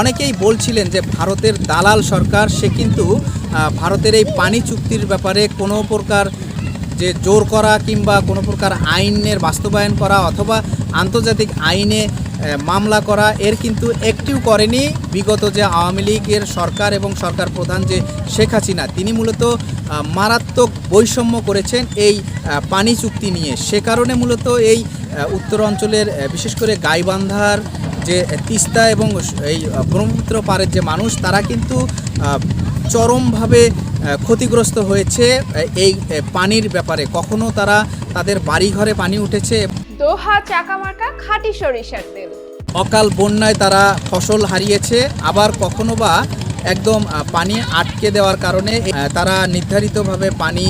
অনেকেই বলছিলেন যে ভারতের দালাল সরকার, সে কিন্তু ভারতের এই পানি চুক্তির ব্যাপারে কোনো প্রকার যে জোর করা কিংবা কোনো প্রকার আইনের বাস্তবায়ন করা অথবা আন্তর্জাতিক আইনে মামলা করা, এর কিন্তু একটিও করেনি। বিগত যে আওয়ামী লীগের সরকার এবং সরকার প্রধান যে শেখ হাসিনা, তিনি মূলত মারাত্মক বৈষম্য করেছেন এই পানি চুক্তি নিয়ে। সে কারণে মূলত এই উত্তর অঞ্চলের বিশেষ করে গাইবান্ধার যে তিস্তা এবং এই ব্রহ্মপুত্র পাড়ের যে মানুষ তারা কিন্তু চরমভাবে ক্ষতিগ্রস্ত হয়েছে এই পানির ব্যাপারে। কখনো তারা তাদের বাড়ি ঘরে পানি উঠেছে? দোহা চাকামার্কা খাঁটি সরিষার তেল। অকাল বন্যায় তারা ফসল হারিয়েছে। আবার কখনো বা একদম পানি আটকে দেওয়ার কারণে তারা নির্ধারিতভাবে পানি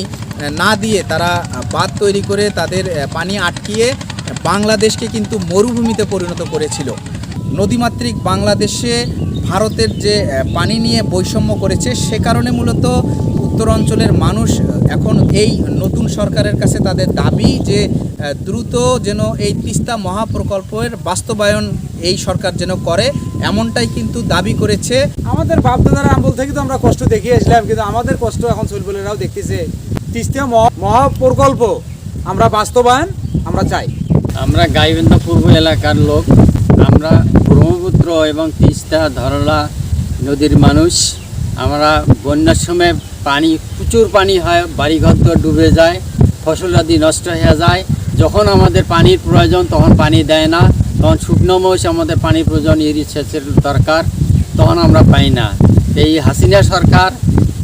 না দিয়ে তারা বাঁধ তৈরি করে তাদের পানি আটকিয়ে বাংলাদেশকে কিন্তু মরুভূমিতে পরিণত করেছিল। নদীমাতৃক বাংলাদেশে ভারতের যে পানি নিয়ে বৈষম্য করেছে সে কারণে মূলত উত্তর অঞ্চলের মানুষ এখন এই নতুন সরকারের কাছে তাদের দাবি যে দ্রুত যেন এই তিস্তা মহাপ্রকল্পের বাস্তবায়ন এই সরকার যেন করে এমনটাই কিন্তু দাবি করেছে। আমাদের বাপদাদার আমল থেকে তো আমরা কষ্ট দেখিয়ে আসলাম কিন্তু আমাদের কষ্ট এখন চলবলেরাও দেখতেছে। তিস্তা মহা মহাপ্রকল্প আমরা বাস্তবায়ন আমরা চাই। আমরা গাইবান্ধা পূর্ব এলাকার লোক আমরা ব্রহ্মপুত্র এবং তিস্তা ধরলা নদীর মানুষ। আমরা বন্যার সময় পানি, প্রচুর পানি হয়, বাড়িঘর তো ডুবে যায়, ফসল আদি নষ্ট হয়ে যায়। যখন আমাদের পানির প্রয়োজন, তখন পানি দেয় না। তখন শুকনো মৌসুমে আমাদের পানির প্রয়োজন ইরিসেচের দরকার। তখন আমরা পাই না। এই হাসিনা সরকার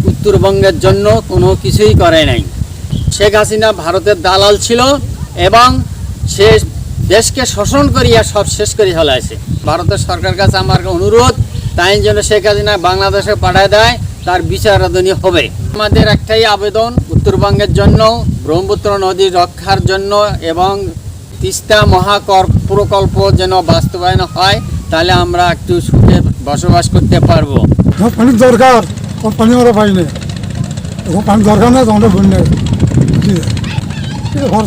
উত্তরবঙ্গের জন্য কোনো কিছুই করে নাই। শেখ হাসিনা ভারতের দালাল ছিল এবং সে দেশকে শোষণ করিয়া সব শেষ করে ফেলাইছে। ভারতের সরকার কাছে আমার অনুরোধ, তাই যেন শেখ হাসিনা বাংলাদেশে পাঠায় দেয়, তার বিচারাধনী হবে। আমাদের একটাই আবেদন, উত্তরবঙ্গের জন্য, ব্রহ্মপুত্র নদী রক্ষার জন্য এবং তিস্তা মহাকর প্রকল্প যেন বাস্তবায়ন হয়, তাহলে আমরা একটু সুখে বসবাস করতে পারব। পানির দরকার পানি আমরা দরকার না বন্যা কি ঘর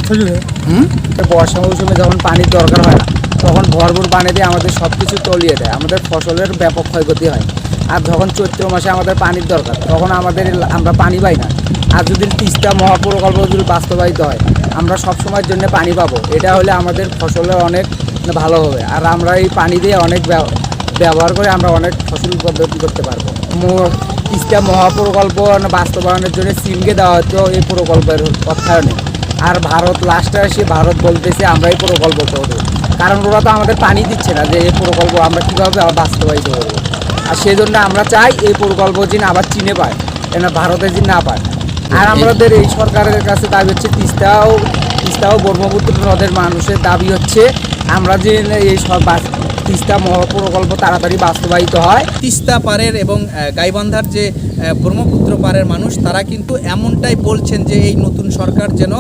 বর্ষা মৌসুমে যখন পানির দরকার হয় না, তখন ভরপুর পানি দিয়ে আমাদের সব কিছু তলিয়ে দেয়, আমাদের ফসলের ব্যাপক ক্ষয়ক্ষতি হয়। আর যখন চৈত্র মাসে আমাদের পানির দরকার, তখন আমাদের আমরা পানি পাই না। আর যদি তিস্তা মহাপ্রকল্প যদি বাস্তবায়িত হয়, আমরা সব সময়ের জন্য পানি পাবো। এটা হলে আমাদের ফসলের অনেক ভালো হবে। আর আমরা এই পানি দিয়ে অনেক ব্যবহার করে আমরা অনেক ফসল পদ্ধতি করতে পারব। তিস্তা মহাপ্রকল্প বাস্তবায়নের জন্য সিমকে দেওয়া হতো এই প্রকল্পের অর্থায়নে। আর ভারত লাস্টে আসি ভারত বলতেছে আমরাই প্রকল্প করব। কারণ ওরা তো আমাদের পানি দিচ্ছে না যে এই প্রকল্প আমরা কীভাবে আবার বাস্তবায়িত করব। আর সেই জন্য আমরা চাই এই প্রকল্প যিনি আবার চিনে পায় কেন ভারতে যিনি না পায়। আর আমাদের এই সরকারের কাছে দাবি হচ্ছে তিস্তাও তিস্তাও ব্রহ্মপুত্র নদের মানুষের দাবি হচ্ছে, আমরা যে এই সব তিস্তা মহাপ্রকল্প তাড়াতাড়ি বাস্তবায়িত হয়। তিস্তা পারের এবং গাইবান্ধার যে ব্রহ্মপুত্র পারের মানুষ, তারা কিন্তু এমনটাই বলছেন যে এই নতুন সরকার যেন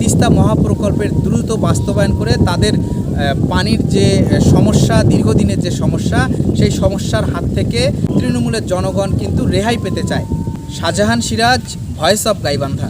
তিস্তা মহাপ্রকল্পের দ্রুত বাস্তবায়ন করে তাদের পানির যে সমস্যা, দীর্ঘদিনের যে সমস্যা, সেই সমস্যার হাত থেকে তৃণমূলের জনগণ কিন্তু রেহাই পেতে চায়। Shahjahan Siraj, voice of Gaibandha.